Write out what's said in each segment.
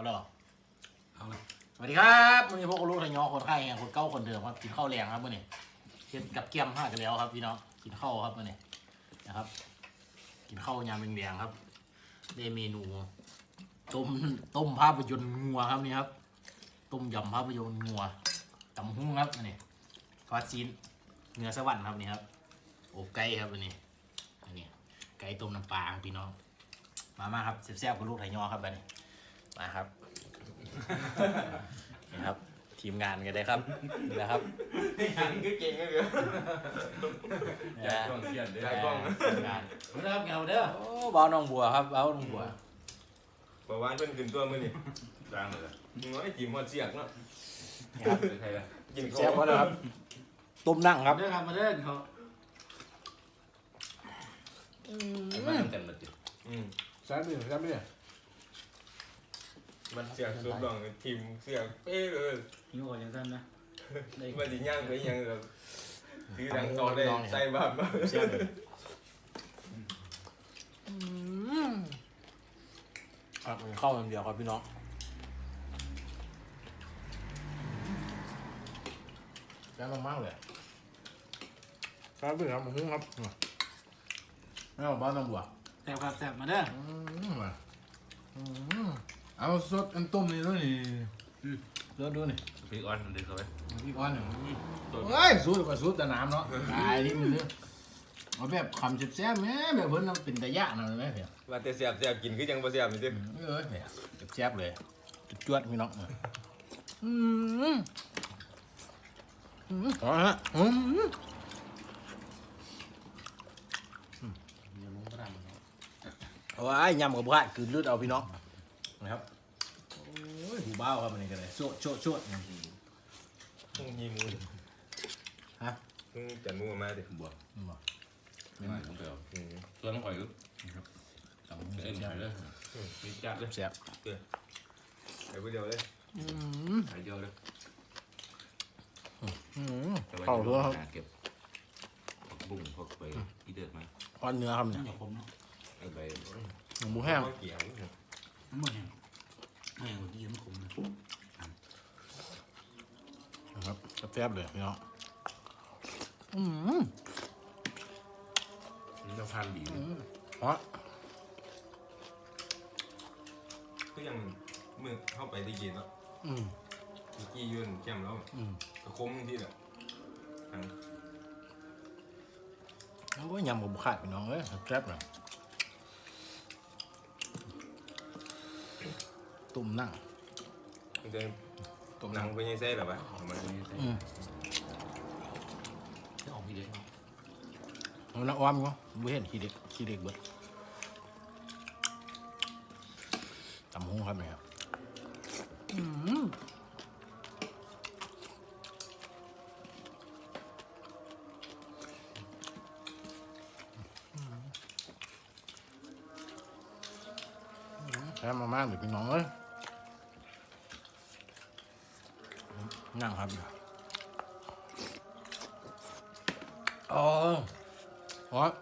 เอาเลยเหรอเอาเลยสวัสดีครับวันนี้พวกลูกทยอคนไข้ไงคนเก้าคนเดิมครับกินข้าวแรงครับวันนี้เฮ็ดกับเกี๊ยมห้ากันแล้วครับพี่น้องกินข้าวครับวันนี้นะครับ กินข้าวยามแดงๆครับได้เมนูต้มต้มภาพยนตร์งัวครับนี่ครับ ต้มยำภาพยนตร์งัวตำหุ้งครับอันนี้ฟาซีนเนื้อสวรรค์ครับนี่ครับโอ้ไก่ครับอันนี้อันนี้ไก่ต้มน้ำปลาครับพี่น้องมามาครับแซ่บๆกับลูกไทยอครับอันนี้ มาครับนี่ครับ ทีมงานกันได้ครับนี่นะครับยังคือเก่งก็เยอะอยากกล้องเครียดเด้อได้กล้องทีมงานมาเด้อครับเงาเด้อโอ้เบาน้องบัวครับเบาน้องบัวบอกว่าเพิ่นขึ้นตัวมื้อนี่จางเลยมึงว่าจีมฮอดเสียกเนาะนี่ครับใครล่ะกินแซ่บข้าวพอแล้วครับต้มนั่งครับเด้อครับมาเด้อเขามาทำกันมาติอืมแซ่บดิแซ่บดิ มันเสียกสุดดองทีมเสียกเป้เลยหิวก่อนยังท่านนะได้มันสิย่างไปยังแบบถือดังต่อได้ใส่บาปมาแซ่บเลยครับเข้าวอย่างเดียวครับพี่น้องแซ่บมากๆเลยแซ่บดิครับผมครับไม่เอาเบาน้องบัวแซ่บครับแซ่บมาเด้ออืมว่ะอืม เอาสดอันต้มนี่ด้วยนี่เลือดูนี่พี่อ้อนมันดึงเข้าไปพี่ก้อนเนี่ยตัวเฮ้ยสูตรก็สูตรแต่น้ำเนาะตายที่มันเนี่ยเอาแบบคำแซ่บๆแม่แบบเพิ่นน้ำเป็นตะยะหน่อยไหมเพียว่าแต่เสียบเสียบกินคือยังบ่เสียบนี่ติเอ้ยเพียแซ่บเลยจวดๆพี่น้องอืมอืมเอาละอืมยังมุ้งพระรามเอาไว้ยำกับบ้านคือเลือดเอาพี่น้อง นะครับโอ้ยหูเบ้าครับมันนี่กันเลยโชดโชดโชดมึงยิงมือฮะมึงจัดมือมาดิบวกนี่บ่ไม่ไม่ต้องเปล่าอืมตัวน้องข่อยก็ครับต้องเอ็นข่อยเลยมีจัดเลยแซ่บไปผู้เดียวเลยอืมหายเดียวเลยอืมเข้าเถอะครับเก็บบุ้งพวกไปที่เดือดมาก้อนเนื้อครับเนี่ยอย่าคมเนาะไอ้ใบหมูแห้งบ่เกี่ยว มันเหมือนไม่เหมือนที่ยิ้มคมนะนะครับแซ่บๆเลยพี่น้องอืมนี่เราพันดีฮะคือยังมือเข้าไปได้กินเนาะอืมมีกี้ยืนแก้มแล้วอืมก็คมที่แหละอัน โอ้ยยำกับบุขาดพี่น้องเอ้ยแซ่บเลย ตุ่มนั่งมันจะตุ่มหนันั่งงไปยังไงหรอปะเอามาอืมจะออกพี่เด็กเนาะเอาน้ำอ้อมก็บ่เห็นขี้เด็กขี้เด็กเบิดตำหงครับเนี่ยครับอืมแซ่บมากๆเลยพี่น้องเอ้ย นั่งครับอ๋อฮอต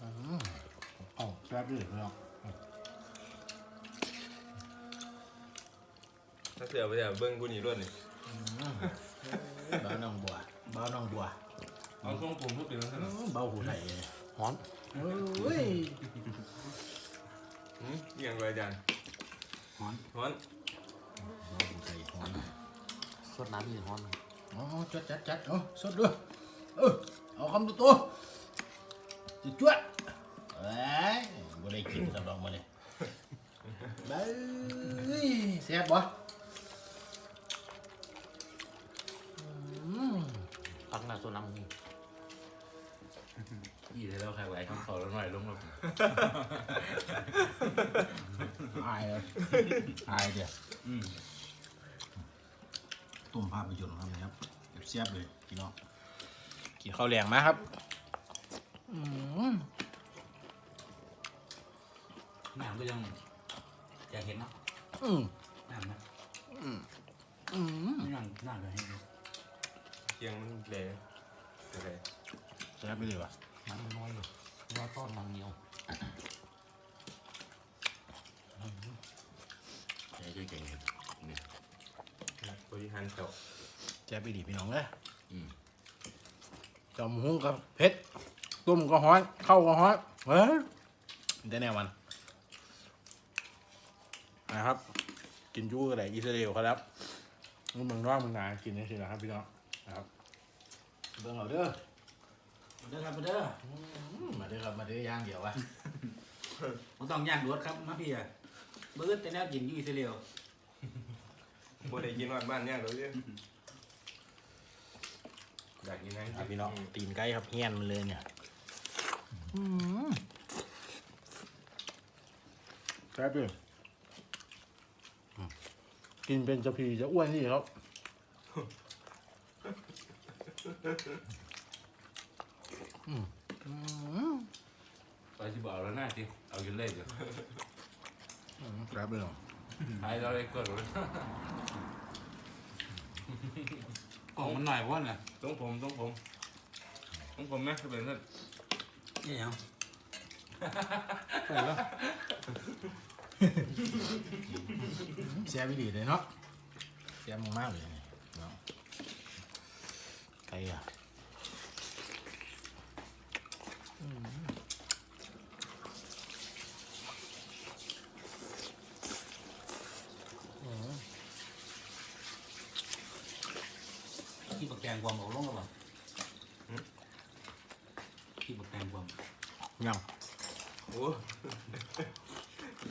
อืมเอ๋อแซ่บเลยพี่น้องถ้าเสียไปเสียเบิ้งกูนี่รวดนี่บ้าน้องบัวบ้าน้องบัวเอาทรงผมทุกเดือนนั่นเบาหูไทยเลยฮ้อนเฮ้ยหืมเอียังไงอาจารย์ ฮ้อนฮ้อนเบาหูไทยฮ้อนสดน้ำนี่ฮ้อนอ๋อจัดจัดจัดเอาสดด้วยเออเอาคำตัวตัวจุดจวดเอ้ยบ่ได้กินสำรองมาเลยเบ้ยแซ่บบ่อืมพักหน้าตัวน้ำ นี่ยี่แล้วใครไหวข้างเขาแล้วหน่อยลงมาอายเลยอายเดียวอืมต้มภาพยนตร์ครับนะครับแซ่บๆเลยพี่น้องกินข้าวแรงมาครับอืมน้ำก็ยังอยากเห็นเนาะอืมน้ำนะอืมอืมไม่นั่งนั่งเลยให้ดูเคียงมันแหล่โอเคแซ่บไปเลยว่ะ น้ำน้อยเลยยอดต้อนมังเหยวใจด้ใจครับเนี่ยบริหารเจ้แจ๊ไปดีพี่น้องเลยอืจอมหุ้งกับเพชรตุ้มก็ฮ้อนเข้าก็ฮ้อนเฮ้ยได้แน่วันนะครับ กินจู้อะไรอิสราเอลครับมึงเมืองนอกมึงนากินนี่สินะครับพี่น้องนะครับเบิ่งเอาเด้อ เด้อครับมาเด้ออืมมาเด้อครับมาเด้อย่างเดียววะผมต้องย่างรวดครับมาพี่อะเบิร์ดแต่แนวกินอยู่อิสราเอลบ่ได้กินว่าบ้านเนี่ยเราเนี่ยอยากกินไหมครับพี่น้องตีนไก่ครับเฮี้ยนมันเลยเนี่ยอืมแซ่บเลยอืมกินเป็นจะพีจะอ้วนนี่ครับ อืมอืมไปที่บอกแล้วหน้าที่เอาอยู่เล่นอยู่อืมแซ่บเลยเหรอไอ้เราเลยกดเลยกล่องมันหน่อยเพราะว่าน่ะต้องผมต้องผมต้องผมไหมคือเป็นท่านนี่ยังไปแล้วแซ่บดีเลยเนาะแซ่บมากๆเลยนี่เนาะไก่อะ อืมที่บักแตงความเอาลงแล้วบ่ที่บักแตงความ ยัง โอ้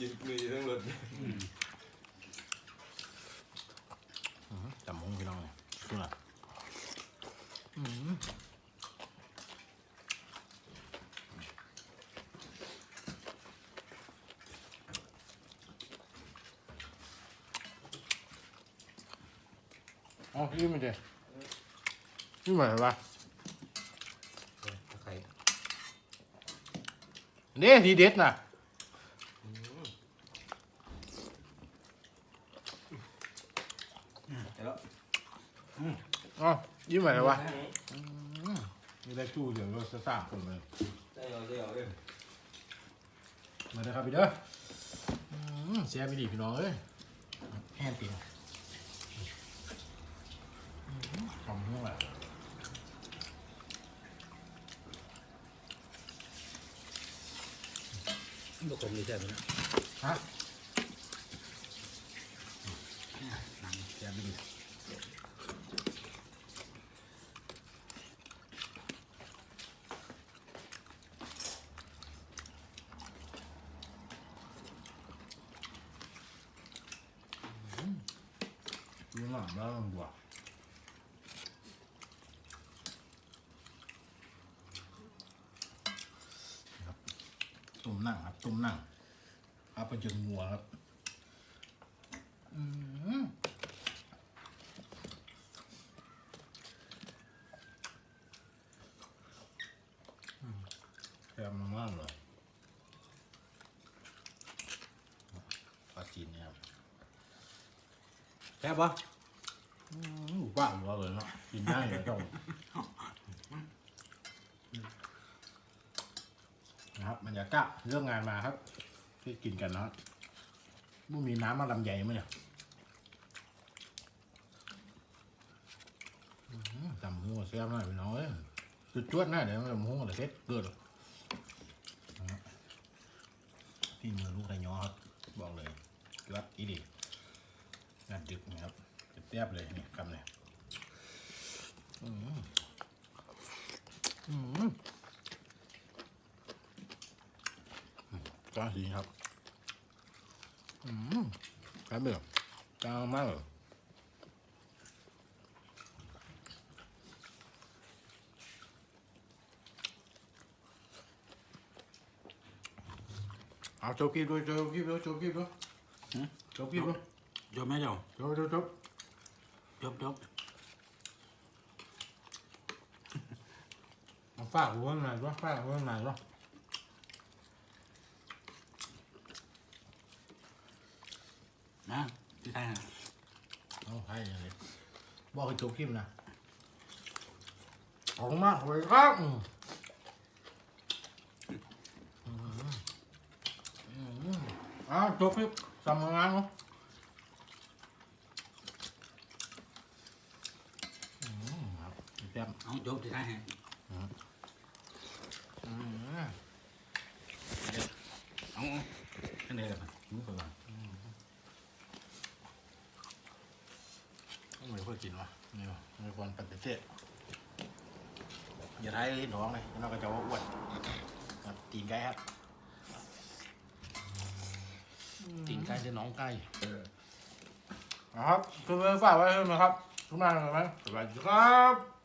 ยิงมือทั้งรถ อื้อหือจำหงพี่น้องเลยคืออะไรอืม อ๋อยืมมาเดี๋ยวยืมมาเหรอวะตะไคร้เนี่ยทีเด็ดน่ะแต่แล้วอ๋อยืมมาเหรอวะไม่ได้ชู้เดี๋ยวเราจะสร้างคนเลยได้เอาได้เอาเอ้ยมาเลยครับพี่เด้ออืมเสียไปดีพี่น้องเอ้ยแห้งปีนทำหัว บักผมนี่ใช่ไหมนะฮะหนังเสียไปดีดูหน่อยบ้างบัวครับตุ่ม นั่งครับตุ่มนั่งเอาไปจนงัวครับอืมแซ่บมากๆเลยปลาจีนเนี่ยครับแซ่บปะอืมบ้าหัวเลยเนาะกินได้เลยเจ้า นะครับบรรยากาศเรื่องงานมาครับ ที่กินกันเนาะบุมีน้ำมาลำใหญ่มั้ยเนี่ยอื้อหือตำหัวแซ่บหน่อยพี่น้อยจุดจวดหน้าเดี๋ยวตำหัวเลยเซ็ตเกิดนะครับที่มือลูกไรย้อครับบอกเลยรับอีดีงานดึกนะครับเตียบเลยนี่คำเลยอืมอืม จ้าสีครับ อืมแป๊บเดียวจางมากเลยเอาโจบกีบด้วยโจบกีบด้วยโจบกีบด้วยโจบกีบด้วยยอมไหมเจ้าโจบโจบโจบจบจบเอาฝากหัวหน่อยด้วยฝากหัวหน่อยด้วย นะ ที่ไทยนะเอาให้เลยบอกให้โจบกีบนะออกมาเลยครับอืมอืมอืมเอ้าวโจบกีบทำงานเนาะซ่บเอาจบที่ท้ายให้อืมเอาอันนี้กันมึงก่อน ไม่ค่อยกินวะนี่มีควรปฏิเสธอย่าท้ายน้องเลยน้องก็จะว่าอ้วนครับตีนไก่ครับตีนไก่จะน้องไก่นะครับ คือฝากไว้นะครับทุกท่านนะครับสวัสดีครับ